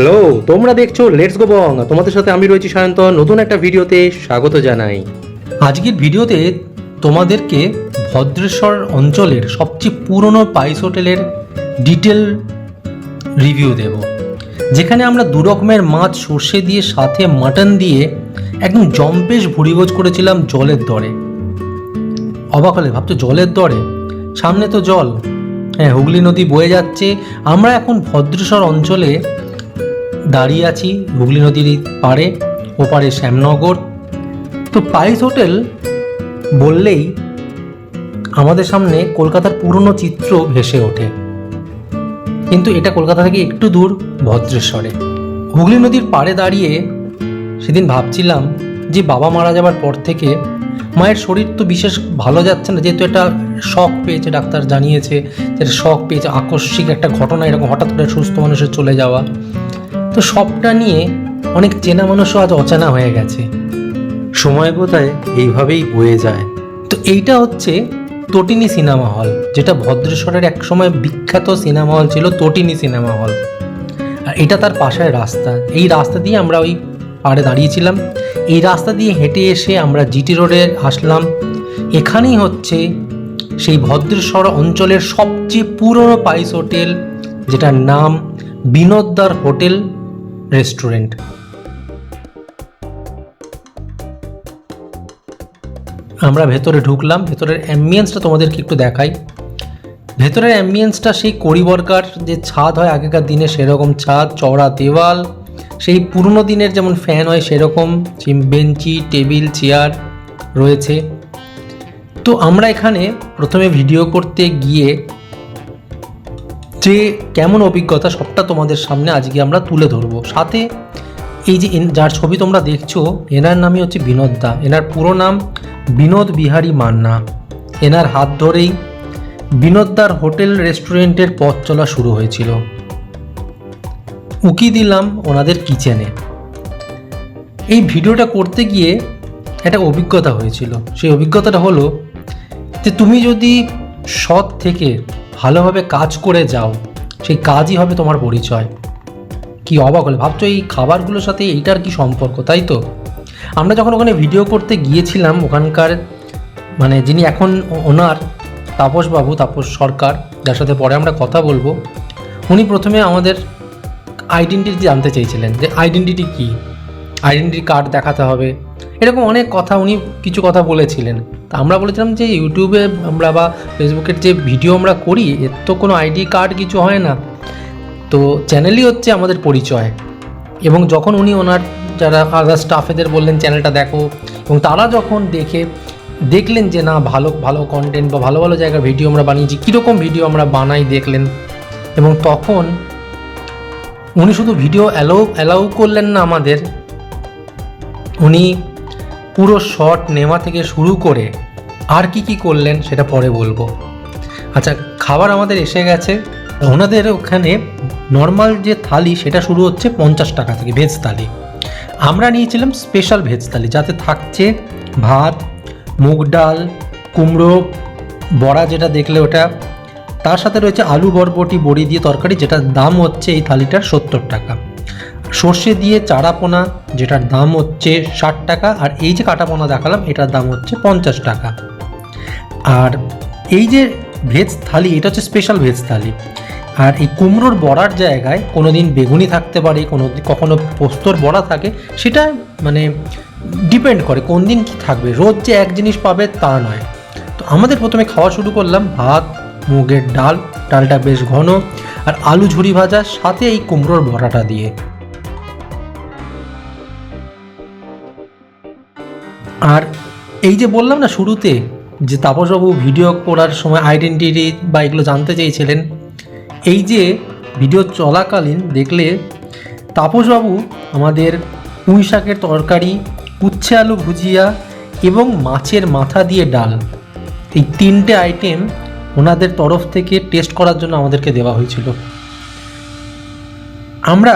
Hello তোমরা দেখছ let's go বং তোমাদের সাথে আমি রয়েছি সায়ন্তন নতুন একটা ভিডিওতে স্বাগত জানাই। আজকের ভিডিওতে তোমাদেরকে ভদ্রেশ্বর অঞ্চলের সবচেয়ে পুরনো পাইস হোটেলের ডিটেল রিভিউ দেব। যেখানে আমরা দু রকমের মাছ সর্ষে দিয়ে, সাথে মাটন দিয়ে একদম জম্পেশ ভুড়িভোজ করেছিলাম জলের দরে। অবাক হলে ভাবছ, জলের দরে? সামনে তো জল। হ্যাঁ হুগলি নদী বয়ে যাচ্ছে। আমরা এখন ভদ্রেশ্বর অঞ্চলে দাঁড়িয়ে আছি হুগলি নদীর পাড়ে ওপারে শ্যামনগর। তো পাইস হোটেল বললেই আমাদের সামনে কলকাতার পুরনো চিত্র ভেসে ওঠে। কিন্তু এটা কলকাতা থেকে একটু দূর, ভদ্রেশ্বরে। হুগলি নদীর পাড়ে দাঁড়িয়ে সেদিন ভাবছিলাম যে বাবা মারা যাবার পর থেকে মায়ের শরীর তো বিশেষ ভালো যাচ্ছে না, যেহেতু একটা শখ পেয়েছে, ডাক্তার জানিয়েছে যে শখ পেয়েছে, আকস্মিক একটা ঘটনা এরকম, হঠাৎ করে সুস্থ মানুষের চলে যাওয়া। তো সবটা নিয়ে অনেক চেনা মানুষও আজ অচেনা হয়ে গেছে। সময় বোধহয় এইভাবেই বয়ে যায়। তো এইটা হচ্ছে তটিনী সিনেমা হল যেটা ভদ্রেশ্বরের এক সময় বিখ্যাত সিনেমা হল ছিল তটিনী সিনেমা হল। আর এটা তার পাশের রাস্তা। এই রাস্তা দিয়ে আমরা ওই পাড়ে দাঁড়িয়েছিলাম। এই রাস্তা দিয়ে হেঁটে এসে আমরা জিটি রোডে আসলাম। এখানেই হচ্ছে সেই ভদ্রেশ্বর অঞ্চলের সবচেয়ে পুরনো পাইস হোটেল যেটার নাম বিনোদদার হোটেল। রেস্টুরেন্ট। আমরা ভেতরে ঢুকলাম, ভেতরের অ্যাম্বিয়েন্সটা তোমাদেরকে একটু দেখাই। ভেতরের অ্যাম্বিয়েন্সটা সেই কড়িবরকার যে ছাদ হয় আগেকার দিনে সেরকম ছাদ, চওড়া দেওয়াল, সেই পুরনো দিনের যেমন ফ্যান হয় সেরকম বেঞ্চি, টেবিল, চেয়ার রয়েছে। তো আমরা এখানে প্রথমে ভিডিও করতে গিয়ে যে কেমন অভিজ্ঞতা সবটা তোমাদের সামনে আজকে আমরা তুলে ধরবো। সাথে এই যে যার ছবি তোমরা দেখছ, এনার নামই হচ্ছে বিনোদ দা এনার পুরো নাম বিনোদ বিহারী মান্না। এনার হাত ধরেই বিনোদদার হোটেল রেস্টুরেন্টের পথ চলা শুরু হয়েছিল। উকি দিলাম ওনাদের কিচেনে। এই ভিডিওটা করতে গিয়ে একটা অভিজ্ঞতা হয়েছিল। সেই অভিজ্ঞতাটা হলো যে তুমি যদি সৎ থেকে ভালোভাবে কাজ করে যাও, সেই কাজই হবে তোমার পরিচয়। কি অবাক হলে, ভাবছ এই খাবারগুলোর সাথে এইটার কি সম্পর্ক, তাই তো? আমরা যখন ওখানে ভিডিও করতে গিয়েছিলাম, ওখানকার মানে যিনি এখন ওনার তাপসবাবু, তাপস সরকার, যার সাথে পরে আমরা কথা বলব, উনি প্রথমে আমাদের আইডেন্টিটি জানতে চেয়েছিলেন যে আইডেন্টিটি কী? আইডেন্টিটি কার্ড দেখাতে হবে এরকম অনেক কথা উনি কিছু কথা বলেছিলেন। তা আমরা বলেছিলাম যে ইউটিউবে আমরা বা ফেসবুকের যে ভিডিও আমরা করি, এর তো কোনো আইডি কার্ড কিছু হয় না। তো চ্যানেলই হচ্ছে আমাদের পরিচয়। এবং যখন উনি ওনার যারা আদার স্টাফেদের বললেন, চ্যানেলটা দেখো। এবং তারা যখন দেখে, দেখলেন যে না, ভালো ভালো কন্টেন্ট বা ভালো ভালো জায়গার ভিডিও আমরা বানিয়েছি, কীরকম ভিডিও আমরা বানাই দেখলেন। এবং তখন উনি শুধু ভিডিও অ্যালাউ অ্যালাউ করলেন না আমাদের, উনি পুরো শট নেওয়া থেকে শুরু করে আর কি কি করলেন সেটা পরে বলব। আচ্ছা খাবার আমাদের এসে গেছে। ওনাদের ওখানে নর্মাল যে থালি সেটা শুরু হচ্ছে পঞ্চাশ টাকা থেকে ভেজ থালি। আমরা নিয়েছিলাম স্পেশাল ভেজ থালি যাতে থাকছে ভাত, মুগ ডাল, কুমড়ো, বড়া যেটা দেখলে ওটা। তার সাথে রয়েছে আলু বরবটি, বড়ি দিয়ে তরকারি, যেটার দাম হচ্ছে এই থালিটার সত্তর টাকা। সর্ষে দিয়ে চারাপোনা যেটার দাম হচ্ছে ষাট টাকা, আর এই যে কাটাপোনা দেখালাম, এটার দাম হচ্ছে পঞ্চাশ টাকা। আর এই যে ভেজ থালি, এটা হচ্ছে স্পেশাল ভেজ থালি। আর এই কুমড়োর বড়ার জায়গায় কোনো দিন বেগুনি থাকতে পারে কোনো কখনো পোস্তর বড়া থাকে, সেটা মানে ডিপেন্ড করে কোন দিন কী থাকবে। রোজ যে এক জিনিস পাবে তা নয়। তো আমাদের প্রথমে খাওয়া শুরু করলাম ভাত, মুগের ডাল, ডালটা বেশ ঘন, আর আলু ঝুরি ভাজা, সাথে এই কুমড়োর বড়াটা দিয়ে। আর এই যে বললাম না শুরুতে যে তাপসবাবু ভিডিও করার সময় আইডেন্টিটি বা এগুলো জানতে চেয়েছিলেন, এই যে ভিডিও চলাকালীন দেখলে তাপসবাবু আমাদের পুঁই শাকের তরকারি, উচ্ছে আলু ভুজিয়া এবং মাছের মাথা দিয়ে ডাল, এই তিনটে আইটেম ওনাদের তরফ থেকে টেস্ট করার জন্য আমাদেরকে দেওয়া হয়েছিল। আমরা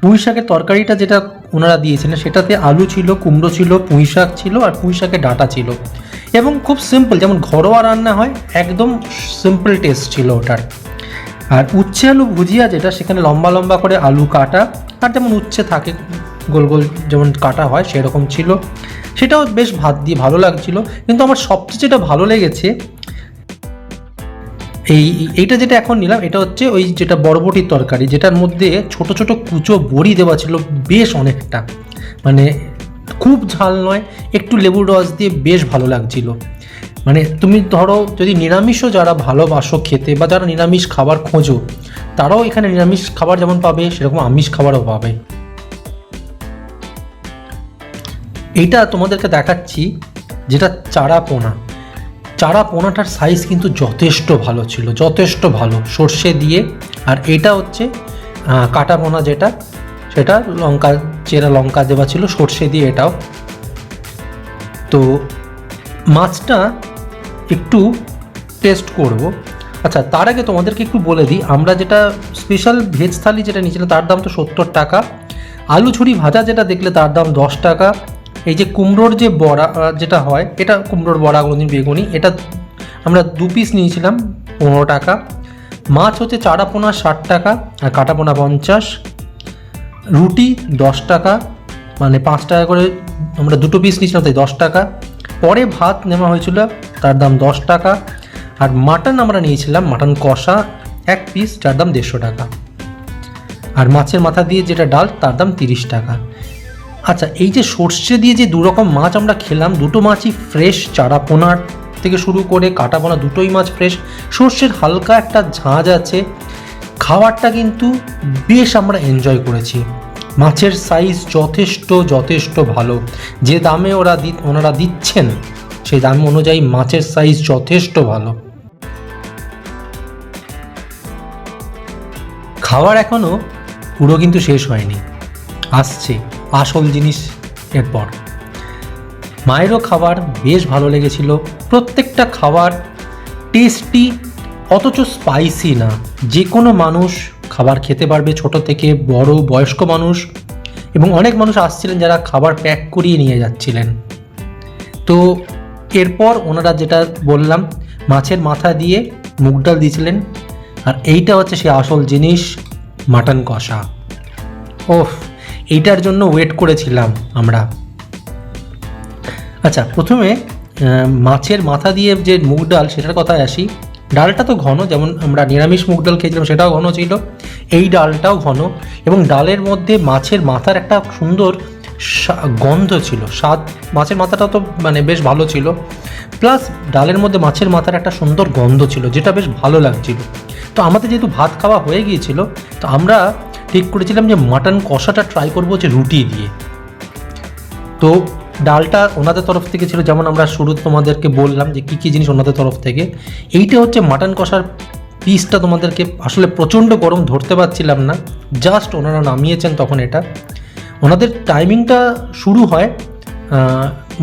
পুঁই শাকের তরকারিটা যেটা ওনারা দিয়েছিলেন। সেটাতে আলু ছিল, কুমড়ো ছিল, পুঁই শাক ছিল আর পুঁই শাকের ডাঁটা ছিল। এবং খুব সিম্পল যেমন ঘরোয়া রান্না হয়, একদম সিম্পল টেস্ট ছিল ওটার। আর উচ্ছে আলু ভুজিয়া যেটা, সেখানে লম্বা লম্বা করে আলু কাটা, আর যেমন উচ্ছে থাকে, গোল গোল যেমন কাটা হয়, সেরকম ছিল। সেটাও বেশ ভাত দিয়ে ভালো লাগছিল। কিন্তু আমার সবচেয়ে যেটা ভালো লেগেছে এই, এইটা যেটা এখন নিলাম, এটা হচ্ছে ওই যেটা বরবটির তরকারি, যেটার মধ্যে ছোট ছোট কুচো বড়ি দেওয়া ছিল বেশ অনেকটা। মানে খুব ঝাল নয়, একটু লেবুর রস দিয়ে বেশ ভালো লাগছিল। মানে তুমি ধরো যদি নিরামিষও যারা ভালোবাসো খেতে বা যারা নিরামিষ খাবার খোঁজো, তারাও এখানে নিরামিষ খাবার যেমন পাবে, সেরকম আমিষ খাবারও পাবে। এইটা তোমাদেরকে দেখাচ্ছি, যেটা চারা পোনা চারা পোনাটার সাইজ কিন্তু যথেষ্ট ভালো ছিল, যথেষ্ট ভালো। সর্ষে দিয়ে, আর এটা হচ্ছে কাটা পোনা যেটা, সেটা লঙ্কা, চেরা লঙ্কা দেওয়া ছিল, সর্ষে দিয়ে এটাও। তো মাছটা একটু টেস্ট করব। আচ্ছা তার আগে তোমাদেরকে একটু বলে দিই, আমরা যেটা স্পেশাল ভেজ থালি যেটা নিয়েছিলাম, তার দাম তো সত্তর টাকা। আলু ছুরি ভাজা যেটা দেখলে তার দাম দশ টাকা। এই যে কুমড়োর যে বড়া যেটা হয়, এটা কুমড়োর বড়া কোনোদিন বেগুনি, এটা আমরা দু পিস নিয়েছিলাম, পনেরো টাকা। মাছ হচ্ছে চারা পোনা ষাট টাকা, আর কাটা পোনা পঞ্চাশ। রুটি দশ টাকা মানে পাঁচ টাকা করে আমরা দুটো পিস নিয়েছিলাম, তাই দশ টাকা। পরে ভাত নেওয়া হয়েছিল, তার দাম দশ টাকা। আর মাটন আমরা নিয়েছিলাম, মাটন কষা, এক পিস যার দাম দেড়শো টাকা। আর মাছের মাথা দিয়ে যেটা ডাল, তার দাম তিরিশ টাকা। আচ্ছা এই যে সর্ষে দিয়ে যে দু রকম মাছ আমরা খেলাম, দুটো মাছই ফ্রেশ চারা পোনার থেকে শুরু করে কাটা পোনা দুটোই মাছ ফ্রেশ সর্ষের হালকা একটা ঝাঁজ আছে, খাবারটা কিন্তু বেশ আমরা এনজয় করেছি। মাছের সাইজ যথেষ্ট যথেষ্ট ভালো। যে দামে ওরা ওনারা দিচ্ছেন, সেই দাম অনুযায়ী মাছের সাইজ যথেষ্ট ভালো। খাবার এখনও পুরো কিন্তু শেষ হয়নি, আসছে। আসল জিনিস এরপর। মায়েরও খাবার বেশ ভালো লেগেছিল। প্রত্যেকটা খাবার টেস্টি অথচ স্পাইসি না। যে কোনো মানুষ খাবার খেতে পারবে ছোট থেকে বড় বয়স্ক মানুষ এবং অনেক মানুষ আসছিলেন যারা খাবার প্যাক করিয়ে নিয়ে যাচ্ছিলেন। তো এরপর ওনারা যেটা বললাম, মাছের মাথা দিয়ে মুগ ডাল দিয়েছিলেন আর এইটা হচ্ছে সে আসল জিনিস, মাটন কষা। ওফ এইটার জন্য ওয়েট করেছিলাম আমরা। আচ্ছা প্রথমে মাছের মাথা দিয়ে যে মুগ ডাল, সেটার কথায় আসি। ডালটা তো ঘন, যেমন আমরা নিরামিষ মুগ ডাল খেয়েছিলাম, সেটাও ঘন ছিল। এই ডালটাও ঘন এবং ডালের মধ্যে মাছের মাথার একটা সুন্দর গন্ধ ছিল। স্বাদ, মাছের মাথাটা তো মানে বেশ ভালো ছিল। প্লাস ডালের মধ্যে মাছের মাথার একটা সুন্দর গন্ধ ছিল, যেটা বেশ ভালো লাগছিল। তো আমাদের যেহেতু ভাত খাওয়া হয়ে গিয়েছিল, তো আমরা ঠিক করেছিলাম যে মাটন কষাটা ট্রাই করব হচ্ছে রুটি দিয়ে। তো ডালটা ওনাদের তরফ থেকে ছিল, যেমন আমরা শুরু তোমাদেরকে বললাম যে কী কী জিনিস ওনাদের তরফ থেকে। এইটা হচ্ছে মাটন কষার পিসটা তোমাদেরকে আসলে প্রচণ্ড গরম ধরতে পারছিলাম না জাস্ট ওনারা নামিয়েছেন তখন এটা। ওনাদের টাইমিংটা শুরু হয়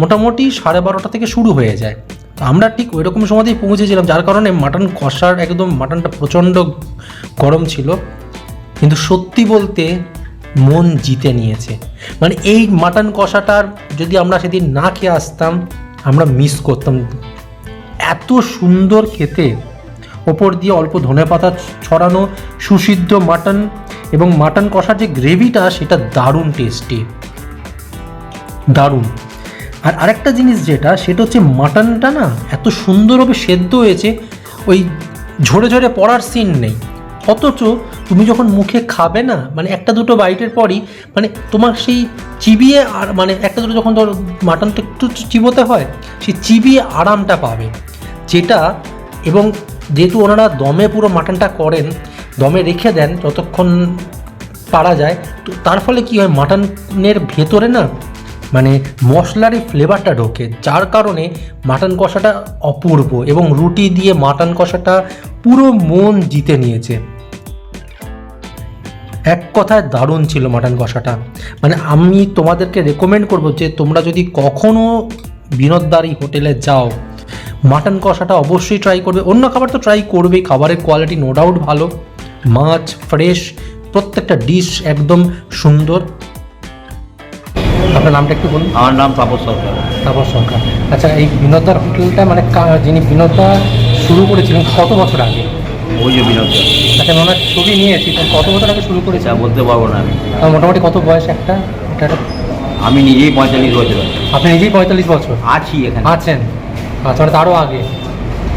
মোটামুটি সাড়ে বারোটা থেকে শুরু হয়ে যায়। তো আমরা ঠিক ওই রকম সময়তেই পৌঁছেছিলাম, যার কারণে মাটন কষার একদম মাটনটা প্রচণ্ড গরম ছিল। কিন্তু সত্যি বলতে মন জিতে নিয়েছে। মানে এই মাটন কষাটার যদি আমরা সেদিন না খেয়ে আসতাম, আমরা মিস করতাম। এত সুন্দর খেতে। ওপর দিয়ে অল্প ধনেপাতা ছড়ানো সুসিদ্ধ মাটন এবং মাটন কষার যে গ্রেভিটা, সেটা দারুণ টেস্টি দারুণ। আর আরেকটা জিনিস যেটা, সেটা হচ্ছে মাটনটা না, এত সুন্দরভাবে সেদ্ধ হয়েছে, ওই ঝরে ঝরে পড়ার সিন নেই। অথচ তুমি যখন মুখে খাবে না মানে একটা দুটো বাইটের পরই মানে তোমার সেই চিবিয়ে আর মানে একটা দুটো যখন ধর মাটনটা একটু চিবোতে হয়, সেই চিবিয়ে আরামটা পাবে। যেটা এবং যেহেতু ওনারা দমে পুরো মাটনটা করেন, দমে রেখে দেন যতক্ষণ পারা যায়, তো তার ফলে কি হয় মাটনের ভেতরে না মানে মশলার এই ফ্লেভারটা ঢোকে, যার কারণে মাটন কষাটা অপূর্ব এবং রুটি দিয়ে মাটন কষাটা পুরো মন জিতে নিয়েছে। এক কথায় দারুণ ছিল মাটন কষাটা। মানে আমি তোমাদেরকে রেকমেন্ড করব যে তোমরা যদি কখনো বিনোদদারি হোটেলে যাও মাটন কষাটা অবশ্যই ট্রাই করবে। অন্য খাবার তো ট্রাই করবেই খাবারের কোয়ালিটি নো ডাউট ভালো। মাছ ফ্রেশ প্রত্যেকটা ডিশ একদম সুন্দর। আপনার নামটা একটু বলুন। আমার নাম তাপস সরকার। তাপস সরকার। আচ্ছা এই বিনোদার হোটেলটা মানে যিনি বিনোদা শুরু করেছিলেন কত বছর আগে? ওই যে বিনোদ আচ্ছা আমি ওনার ছবি নিয়েছি তো কত বছর আগে শুরু করেছি বলতে পারব না আমি। আর মোটামুটি কত বয়স একটা? এটা আমি নিজেই পঁয়তাল্লিশ বছর আপনি নিজেই পঁয়তাল্লিশ বছর? আছি এখানে। আছেন? আচ্ছা মানে তারও আগে।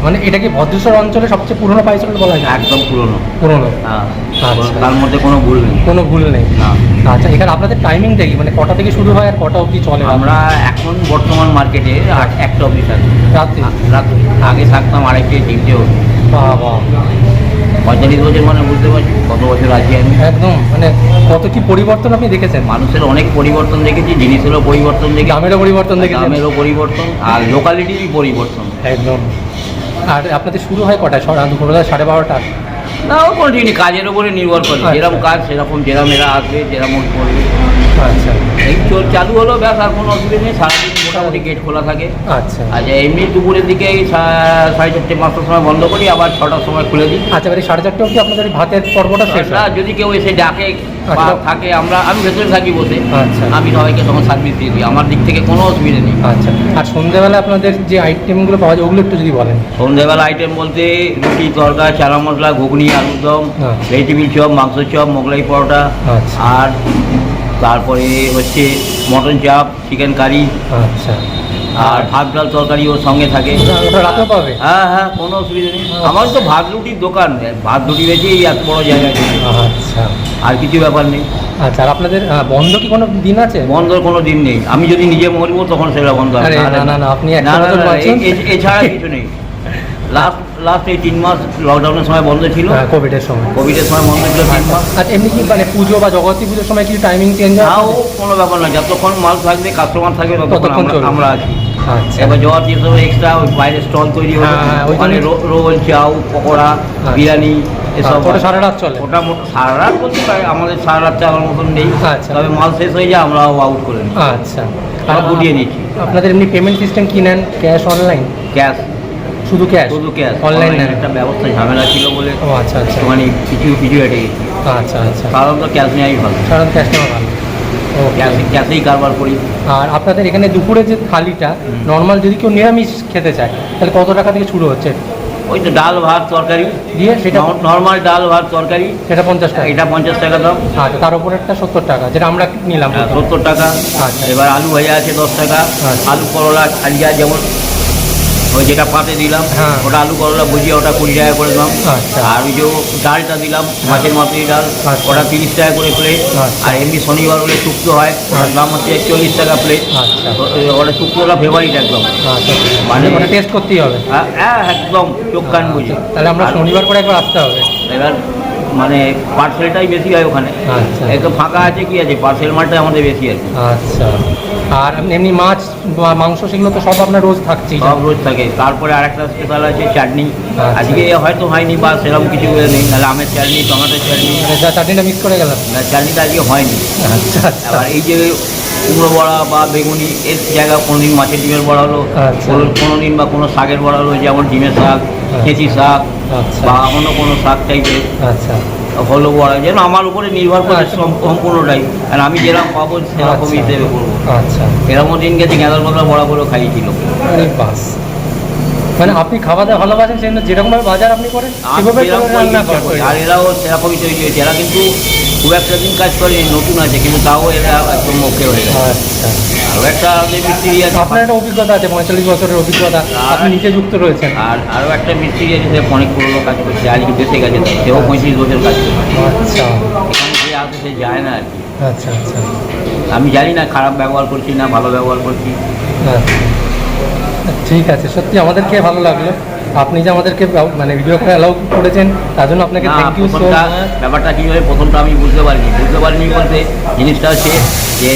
মানে এটা কি ভদ্রেশ্বর অঞ্চলে সবচেয়ে পুরনো পাইস হোটেল বলা যায়? একদম পুরনো। পুরনো। হ্যাঁ আচ্ছা। তার মধ্যে কোনো ভুল নেই। কোনো ভুল নেই। না। আচ্ছা এখানে আপনাদের টাইমিংটা কি? মানে কটা থেকে শুরু হয় আর কটা অবধি চলে? আমরা এখন বর্তমান মার্কেটে একটা অবধি থাকি। রাত্রি? রাত আগে থাকতাম আরেকটে তিনটে অবধি। বাবা। পঁয়তাল্লিশ বছর মানে বুঝতে পারছি কত বছর আছি আমি? একদম মানে কত কি পরিবর্তন আপনি দেখেছেন? মানুষের অনেক পরিবর্তন দেখেছি জিনিসেরও পরিবর্তন দেখেছি দামেরও পরিবর্তন দেখেছেন? দামেরও পরিবর্তন আর লোকালিটিরই পরিবর্তন। একদম। আর আপনাদের শুরু হয় কটায়? দুপুরবেলা সাড়ে বারোটা? না ও কোনো কাজের উপরে নির্ভর করে। আচ্ছা। যেরকম কাজ সেরকম যেরকম এরা আসবে যেরকম করবে। আচ্ছা। চোর চালু হলো ব্যাস আর কোনো অসুবিধা নেই। সারাদিন মোটামুটি গেট খোলা থাকে। আচ্ছা। আচ্ছা এমনি দুপুরের দিকে সাড়ে চারটে পাঁচটার সময় বন্ধ করি আবার ছটার সময় খুলে দিই। আচ্ছা এবারে সাড়ে চারটে অবধি আপনাদের ভাতের পর্বটা শেষ না যদি কেউ এসে ডাকে বা আচ্ছা। থাকে আমরা আমি ভেতরে থাকি বসে। আচ্ছা। আমি সবাইকে তখন সার্ভিস দিয়ে দিই। আমার দিক থেকে কোনো অসুবিধা নেই। আচ্ছা। আর সন্ধ্যেবেলা আপনাদের যে আইটেমগুলো পাওয়া যায় ওগুলো একটু যদি বলেন। সন্ধ্যেবেলা আইটেম বলতে রুটি তরকা চানা মশলা ঘুগনি আলুর দম হ্যাঁ। ভেজিটেবিল চপ মাংস চপ মোগলাই পরোটা আচ্ছা। আর তারপরে হচ্ছে মটন চাপ চিকেন কারি আচ্ছা। আর ভাত ডাল তরকারি ওর সঙ্গে থাকে। ওটা পাবে? হ্যাঁ হ্যাঁ কোনো অসুবিধা নেই। আচ্ছা। আমার তো ভাত রুটির দোকান ভাত রুটি বেচেই এত বড় জায়গা আচ্ছা। আর কিছু ব্যাপার নেই। আচ্ছা আর আপনাদের বন্ধ কি কোনো দিন আছে? বন্ধর কোনো দিন নেই। আমি যদি নিজে মরবো তখন সেটা বন্ধ হবে। না, না, না, আপনি এছাড়া কিছু নেই। লাস্ট লাস্ট এই তিন মাস লকডাউনের সময় বন্ধ ছিল। হ্যাঁ কোভিডের সময়। কোভিডের সময় বন্ধ ছিল তিন মাস। আর এমনি কি মানে পুজো বা জগতী পুজোর সময় কি টাইমিং চেঞ্জ হয়? তাও কোনো ব্যাপার না যতক্ষণ মাল থাকবে কাস্টমার থাকবে ততক্ষণ আমরা- আছি। আচ্ছা। এবার জল দিয়ে এক্সট্রা ওই বাইরে স্টল তৈরি হলো হ্যাঁ, হ্যাঁ, ওখানে রোল চাউ পকোড়া আচ্ছা। বিরিয়ানি এসব ওটা হয়। সারা রাত চলে। ওটা সারা রাত বলতে পারে আমাদের সারা রাত চালার মতন নেই। আচ্ছা। তবে মাল শেষ হয়ে যায় আমরা আউট করে নিই আচ্ছা। আমরা গুটিয়ে নিচ্ছি আপনাদের এমনি পেমেন্ট সিস্টেম কি নেন? ক্যাশ অনলাইন ক্যাশ শুধু ক্যাশ শুধু ক্যাশ অনলাইন একটা ব্যবস্থা ঝামেলা ছিল বলে ও আচ্ছা আচ্ছা। মানে কিছু কিছু হেঁটে গেছি। আচ্ছা আচ্ছা। সাধারণত ক্যাশ নেওয়াই ভালো। সাধারণ ক্যাশ নেওয়া ভালো। ওকে ক্যাশ ক্যাশেই কারবার করি। আর আপনাদের এখানে দুপুরে যে থালিটা নর্মাল যদি কেউ নিরামিষ খেতে চায় তাহলে কত টাকা থেকে শুরু হচ্ছে? ওই তো ডাল ভাত তরকারি। দিয়ে সেটা নর্মাল ডাল ভাত তরকারি। সেটা পঞ্চাশ টাকা। এটা পঞ্চাশ টাকা দাম। আচ্ছা তার উপর একটা সত্তর টাকা যেটা আমরা নিলাম সত্তর টাকা। আচ্ছা। এবার আলু ভাজা আছে দশ টাকা। আচ্ছা। আলু করলা খালিয়া যেমন ওই যেটা পাতে দিলাম হ্যাঁ। ওটা আলু করলা ভুজিয়া ওটা কুড়ি টাকা করে দাম। আচ্ছা। আর ওই যে ডালটা দিলাম মাছের মাতৃ ডাল আচ্ছা। ওটা তিরিশ টাকা করে প্লেট আচ্ছা। আর এমনি শনিবার হলে শুক্তো হয় ওটার দাম হচ্ছে চল্লিশ টাকা প্লেট ওটা শুক্তোটা ফেভারিট একদম। মানে- ওটা টেস্ট করতেই হবে। হ্যাঁ হ্যাঁ, একদম চোখ কান বুঝে। তাহলে আমরা শনিবার করে একবার আসতে হবে। এবার মানে পার্সেলটাই বেশি হয় ওখানে। আচ্ছা। একদম ফাঁকা আছে কি আছে? পার্সেল মালটাই আমাদের বেশি আর আচ্ছা। আর এমনি মাছ বা মাংস সেগুলো তো সব আপনার রোজ থাকছে সব রোজ থাকে। তারপরে আরেকটা স্পেশাল আছে চাটনি। আচ্ছা। আজকে হয়তো হয়নি বা সেরকম কিছু নেই। তাহলে আমের চাটনি টমেটোর চাটনি। মানে চাটনিটা মিক্স করে গেলাম। চাটনিটা আজকে হয়নি। আচ্ছা আর এই যে কুমড়ো বড়া বা বেগুনি এর জায়গায় কোনো দিন মাছের ডিমের বড়া হলো। আচ্ছা। কোনো দিন বা কোনো শাকের বড়া হলো যেমন ডিমের শাক খেঁচি শাক আচ্ছা। বা অন্য কোনো শাক টাইপের আচ্ছা। হলো বড়া যেন আমার উপরে নির্ভর করে আচ্ছা। সম্পূর্ণটাই। আর আমি যেরকম পাবো সেরকম আচ্ছা। হিসেবে করব। আচ্ছা। এরকম দিন গেছে গেঁদার পাতলা বড়া করে খাইয়েছিল বাস। মানে আপনি খাওয়া দাওয়া ভালোবাসেন সেই জন্য যেরকমভাবে বাজার আপনি করেন সেভাবে রান্না আর এরাও সেরকমই তৈরি হয়েছে। এরা কিন্তু খুব একটা দিন কাজ করেনি নতুন আছে কিন্তু তাও এরা একদম ওকে হয়ে গেছে। আচ্ছা। আরও একটা মিস্ত্রি আছে। আপনার একটা অভিজ্ঞতা আছে পঁয়তাল্লিশ বছরের অভিজ্ঞতা আপনি নিজে যুক্ত রয়েছেন। আর আরও একটা মিস্ত্রি আছে সে অনেক পুরোনো কাজ করছে আজকে গেছে তাই। সেও পঁয়ত্রিশ বছর কাজ করছে। আচ্ছা। এখানে যে আসে সে যায় না আর কি। আচ্ছা আচ্ছা। আমি জানি না খারাপ ব্যবহার করছি না ভালো ব্যবহার করছি। আচ্ছা। ঠিক আছে সত্যি আমাদেরকে ভালো লাগল। আপনি যে আমাদেরকে মানে ভিডিও করে অ্যালাউ করেছেন তার জন্য আপনাকে থ্যাংক ইউ সো ব্যাপারটা কী হয় প্রথমটা আমি বুঝতে পারিনি। বুঝতে পারিনি বলতে জিনিসটা হচ্ছে যে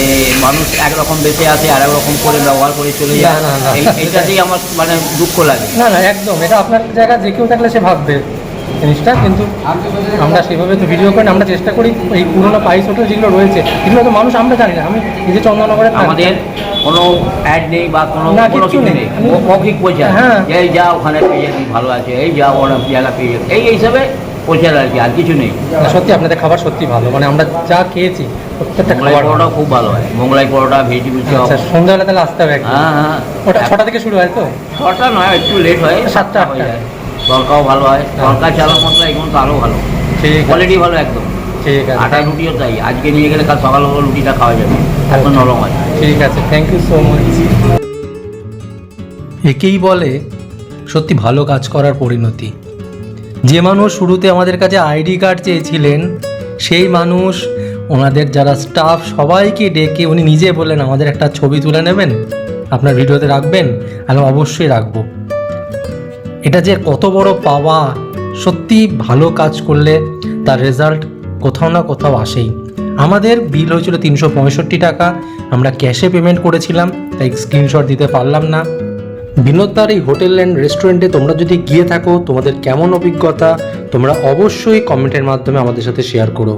মানুষ একরকম বেঁচে আছে আর একরকম করে ব্যবহার করে চলে যায়। এইটাতেই আমার মানে দুঃখ লাগে। না না একদম। এটা আপনার জায়গা যে কেউ থাকলে সে ভাববে। জিনিসটা কিন্তু আমরা সেভাবে তো ভিডিও করি আমরা চেষ্টা করি এই পুরোনো পাইস হোটেল যেগুলো রয়েছে এগুলো তো মানুষ আমরা জানি না। আমি নিজে চন্দননগরে আমাদের কোনো অ্যাড নেই বা কোনো না, কিছু নেই। নেই। মৌখিক প্রচার। হ্যাঁ। এই যা ওখানে পেয়ে যাবি ভালো আছে। এই যা ওখানে জায়গা পেয়ে যাবি। এই হিসাবে প্রচার আর কি আর কিছু নেই। সত্যি আপনাদের খাবার সত্যি ভালো। মানে আমরা যা খেয়েছি প্রত্যেকটা খাবার পরোটা খুব ভালো হয়। মোগলাই পরোটা ভেজিটেবিল চপ আচ্ছা সন্ধ্যাবেলা তাহলে আসতে হবে হ্যাঁ হ্যাঁ। ওটা ছটা থেকে শুরু হয় তো? ছটা নয় একটু লেট হয়। সাতটা, হয়ে যায়। তরকাও ভালো হয়। তরকা চালের মশলা এগুলো তো আরও ভালো। ঠিক কোয়ালিটি ভালো একদম। ঠিক আছে। আটা রুটিও তাই। আজকে নিয়ে গেলে কাল সকাল হলো রুটিটা খাওয়া যাবে। এত নরম হয়। ঠিক আছে। থ্যাংক ইউ সো মাচ একেই বলে সত্যি ভালো কাজ করার পরিণতি। যে মানুষ শুরুতে আমাদের কাছে আইডি কার্ড চেয়েছিলেন সেই মানুষ ওনাদের যারা স্টাফ সবাইকে ডেকে উনি নিজে বললেন আমাদের একটা ছবি তুলে নেবেন আপনার ভিডিওতে রাখবেন আমি অবশ্যই রাখব। এটা যে কত বড় পাওয়া, সত্যি ভালো কাজ করলে তার রেজাল্ট কোথাও না কোথাও আসেই। আমাদের বিল হয়েছিল তিনশো পঁয়ষট্টি টাকা, আমরা ক্যাশে পেমেন্ট করেছিলাম, তাই স্ক্রিনশট দিতে পারলাম না। বিনোদদার এই হোটেল অ্যান্ড রেস্টুরেন্টে তোমরা যদি গিয়ে থাকো, তোমাদের কেমন অভিজ্ঞতা, তোমরা অবশ্যই কমেন্টের মাধ্যমে আমাদের সাথে শেয়ার করো।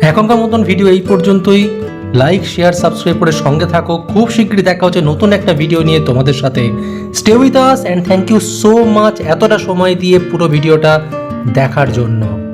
এখনকার মতন ভিডিও এই পর্যন্তই। লাইক শেয়ার সাবস্ক্রাইব করে সঙ্গে থাকো। খুব শীঘ্রই দেখা হচ্ছে নতুন একটা ভিডিও নিয়ে তোমাদের সাথে। Stay with us and thank you so much এতটা সময় দিয়ে পুরো ভিডিওটা দেখার জন্য।